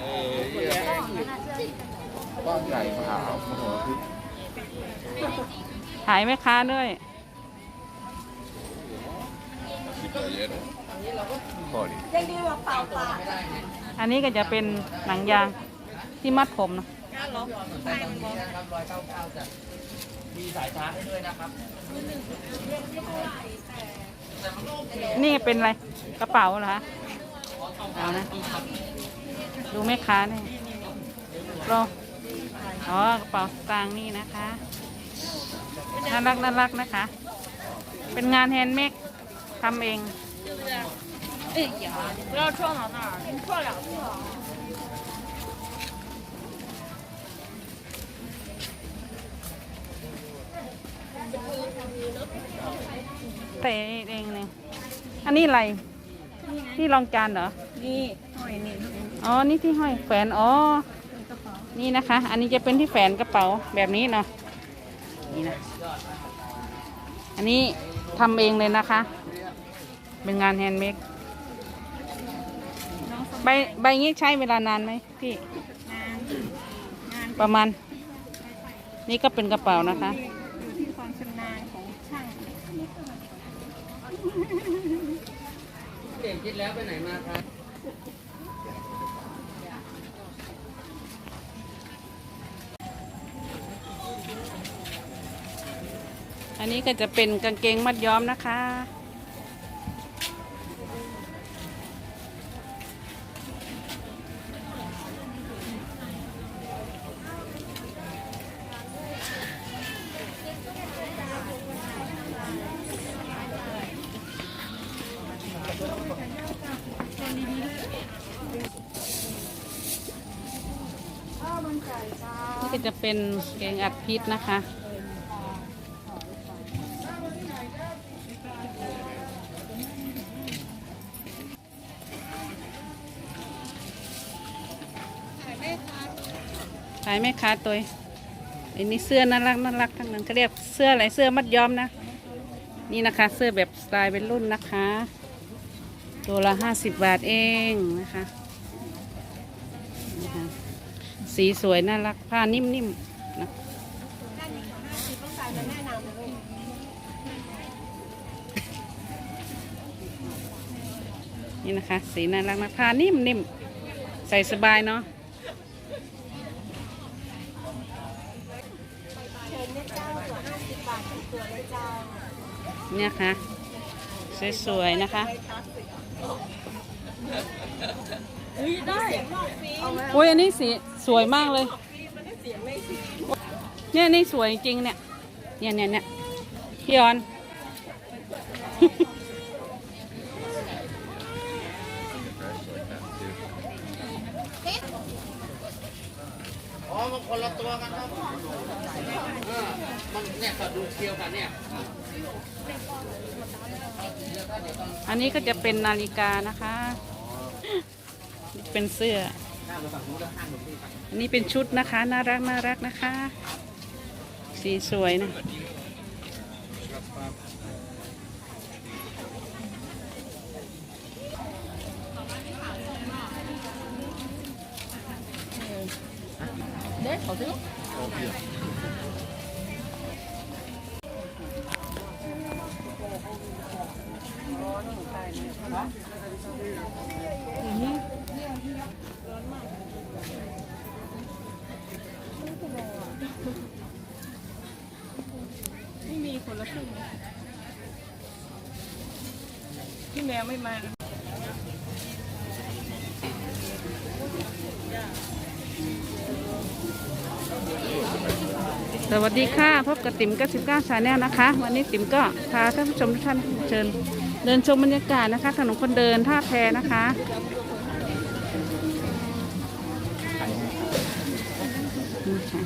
เออเหี้ยบ้านใหญ่มหาโอ้โหคือขายแม่ค้าด้วย คิดอะไรเยอะนะพอดีอันนี้ก็จะเป็นหนังยางที่มัดผมนะไปตรงนี้นะครับร้อยเก้าเก้าจะมีสายชาร์จให้ด้วยนะนี่เป็นอะไร กระเป๋าเหรอคะเอานะ ดูแม่ค้าเนี่ยรออ๋อกระเป๋าสตางค์นี่นะคะ น่ารักน่ารักนะคะ เป็นงานแฮนด์เมดทำเอง 哎呀，不要撞到那儿，你撞两次啊。 เตะเองเนี่ยอันนี้อะไร ที่รองจานเหรอ นี่หอยนี่ อ๋อ นี่ที่ห้อยแขวน อ๋อ นี่นะคะ อันนี้จะเป็นที่แขวนกระเป๋าแบบนี้เนาะ นี่นะ อันนี้ทำเองเลยนะคะ เป็นงานแฮนด์เมดใบใบนี้ใช้เวลานานไหมพี่งานงานประมาณ นี่ก็เป็นกระเป๋านะคะ อยู่ที่ความชำนาญของช่างเปลี่ยนคิดแล้วไปไหนมาครับ อันนี้ก็จะเป็นกางเกงมัดย้อมนะคะ นี่ก็จะเป็นเกงอัดพิษนะคะ ขายแม่ค้าตัวอันนี้เสื้อน่ารักน่ารักทั้งนั้นเขาเรียกเสื้ออะไรเสื้อมัดย้อมนะ นี่นะคะ เสื้อแบบสไตล์เป็นรุ่นนะคะ ตัวละห้าสิบบาทเองนะคะ สีสวยน่ารักผ้านิ่มๆนะนี่นะคะ สีน่ารักนะผ้านิ่มๆ ใส่สบายเนาะ เนี่ยค่ะ สวยๆ นะคะอุ้ยอันนี้สีสวยมากเลย เนี่ยนี่สวยจริงเนี่ย เนี่ยเนี่ยเนี่ยพี่ออน อ๋อมันคนละตัวกันครับเออมันเนี่ยก็ดูเคียวกันเนี่ยอันนี้ก็จะเป็นนาฬิกานะคะ เป็นเสื้อ อันนี้เป็นชุดนะคะ น่ารักน่ารักนะคะ สีสวยนะ ไม่มีคนละครึ่งพี่แมวไม่มา สวัสดีค่ะ พบกับติ๋มกับสิบเก้าชาแนลนะคะ วันนี้ติ๋มก็พาท่านผู้ชมทุกท่านเชิญ เดินชมบรรยากาศนะคะถนนคนเดินท่าแพนะคะนี่ค่ะ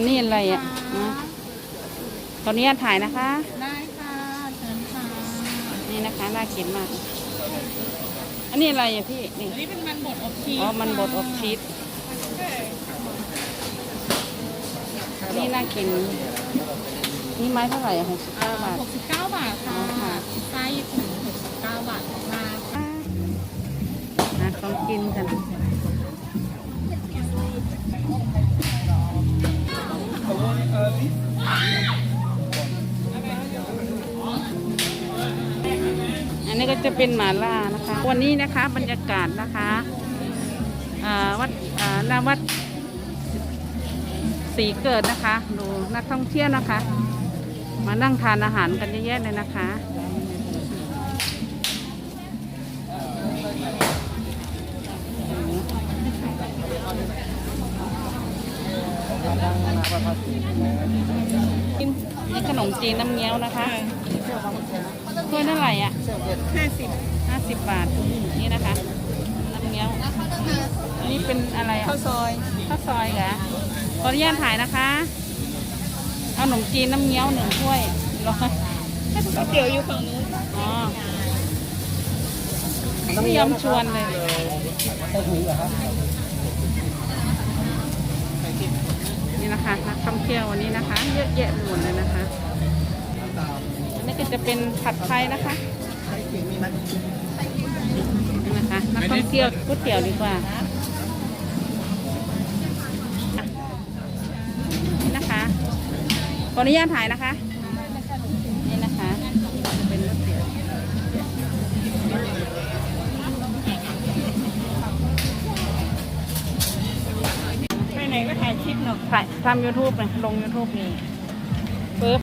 อันนี้อะไรอะอะตอนนี้ถ่ายนะคะ ได้ค่ะเชิญค่ะนี่นะคะน่ากินมาก อันนี้อะไรอะพี่นี่อันนี้เป็นมันบดอบชีสอ๋อมันบดอบชีสนี่น่ากิน นี่ไม้เท่าไหร่หกสิบเก้าบาทหกสิบเก้าบาทค่ะอ๋อค่ะพิซซ่าญี่ปุ่นหกสิบเก้าบาทมาหาของกินกัน อันนี้ก็จะเป็นหมาล่านะคะ วันนี้นะคะบรรยากาศนะคะอ่าวัดอ่าหน้าวัดสีเกิดนะคะ ดูนักท่องเที่ยวนะคะ มานั่งทานอาหารกันเยอะแยะเลยนะคะ นนี่ขนมจีนน้ำเงี้ยวนะคะถ้วยเท่าไหร่อะห้าสิบห้าสิบบาท นี่นะคะ น้ำเงี้ยว อันนี้เป็นอะไรอะข้าวซอย ข้าวซอยเหรอขออนุญาตถ่ายนะคะ เอาขนมจีนน้ำเงี้ยวหนึ่งถ้วยร้อยก๋วยเตี๋ยวอยู่ฝั่งนู้นอ๋อไม่ยอมชวนเลย นี่นะคะนักท่องเที่ยววันนี้นะคะ เยอะแยะหมดเลยนะคะอันนี้ก็จะเป็นผัดไทยนะคะนี่นะคะนักท่องเที่ยวก๋วยเตี๋ยวดีกว่านี่นะคะขออนุญาตถ่ายนะคะ ทำยูทูบเลยลงยูทูบนี่ปึ๊บ